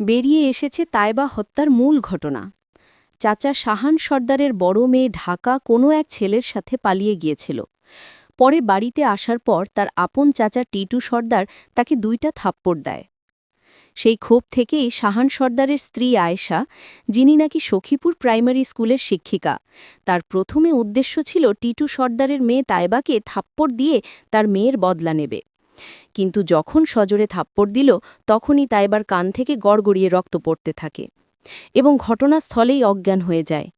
বেরিয়ে এসেছে তাইবা হত্যার মূল ঘটনা। চাচা শাহান সর্দারের বড় মেয়ে ঢাকা কোনো এক ছেলের সাথে পালিয়ে গিয়েছিল। পরে বাড়িতে আসার পর তার আপন চাচা টিটু সর্দার তাকে দুইটা থাপ্পড় দেয়। সেই ক্ষোভ থেকেই শাহান সর্দারের স্ত্রী আয়েশা, যিনি নাকি সখীপুর প্রাইমারি স্কুলের শিক্ষিকা, তার প্রথমে উদ্দেশ্য ছিল টিটু সর্দারের মেয়ে তাইবাকে থাপ্পড় দিয়ে তার মেয়ের বদলা নেবে। কিন্তু যখন সজোরে থাপ্পড় দিল, তখনই তাইবার কান থেকে গড়গড়িয়ে রক্ত পড়তে থাকে এবং ঘটনাস্থলেই অজ্ঞান হয়ে যায়।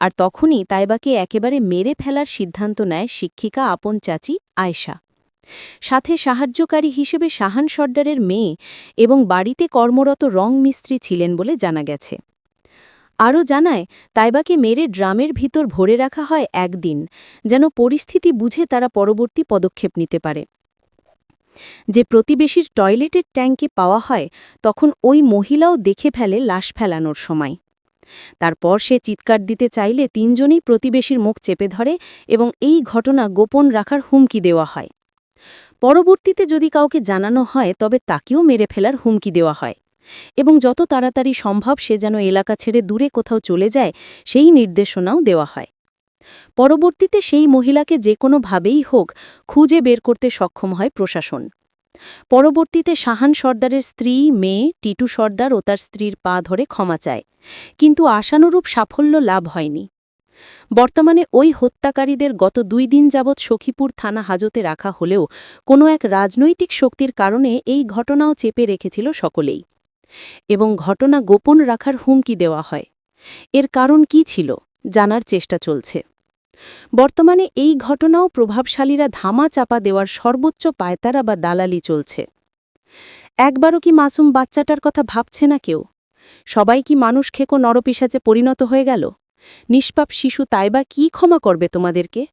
আর তখনই তাইবাকে একেবারে মেরে ফেলার সিদ্ধান্ত নেয় শিক্ষিকা আপন চাচি আয়শা। সাথে সাহায্যকারী হিসেবে শাহান সর্দারের মেয়ে এবং বাড়িতে কর্মরত রং মিস্ত্রি ছিলেন বলে জানা গেছে। আরও জানায়, তাইবাকে মেরে ড্রামের ভিতর ভরে রাখা হয় একদিন, যেন পরিস্থিতি বুঝে তারা পরবর্তী পদক্ষেপ নিতে পারে। যে প্রতিবেশীর টয়লেটের ট্যাঙ্কে পাওয়া হয়, তখন ওই মহিলাও দেখে ফেলে লাশ ফেলানোর সময়। তারপর সে চিৎকার দিতে চাইলে তিনজনেই প্রতিবেশীর মুখ চেপে ধরে এবং এই ঘটনা গোপন রাখার হুমকি দেওয়া হয়। পরবর্তীতে যদি কাউকে জানানো হয়, তবে তাকেও মেরে ফেলার হুমকি দেওয়া হয়। এবং যত তাড়াতাড়ি সম্ভব সে যেন এলাকা ছেড়ে দূরে কোথাও চলে যায়, সেই নির্দেশনাও দেওয়া হয়। পরবর্তীতে সেই মহিলাকে যে কোনোভাবেই হোক খুঁজে বের করতে সক্ষম হয় প্রশাসন। পরবর্তীতে শাহান সর্দারের স্ত্রী, মেয়ে, টিটু সর্দার ও তার স্ত্রীর পা ধরে ক্ষমা চায়, কিন্তু আশানুরূপ সাফল্য লাভ হয়নি। বর্তমানে ওই হত্যাকারীদের গত দুই দিন যাবৎ সখীপুর থানা হাজতে রাখা হলেও কোনো এক রাজনৈতিক শক্তির কারণে এই ঘটনাও চেপে রেখেছিল সকলেই। এবং ঘটনা গোপন রাখার হুমকি দেওয়া হয়। এর কারণ কি ছিল, জানার চেষ্টা চলছে। বর্তমানে এই ঘটনাও প্রভাবশালীরা ধামা চাপা দেওয়ার সর্বোচ্চ পায়তারা বা দালালি চলছে। একবারও কি মাসুম বাচ্চাটার কথা ভাবছে না কেউ? সবাই কি মানুষ খেকো নরপিসাচে পরিণত হয়ে গেল? নিষ্পাপ শিশু তাই বা কি ক্ষমা করবে তোমাদেরকে?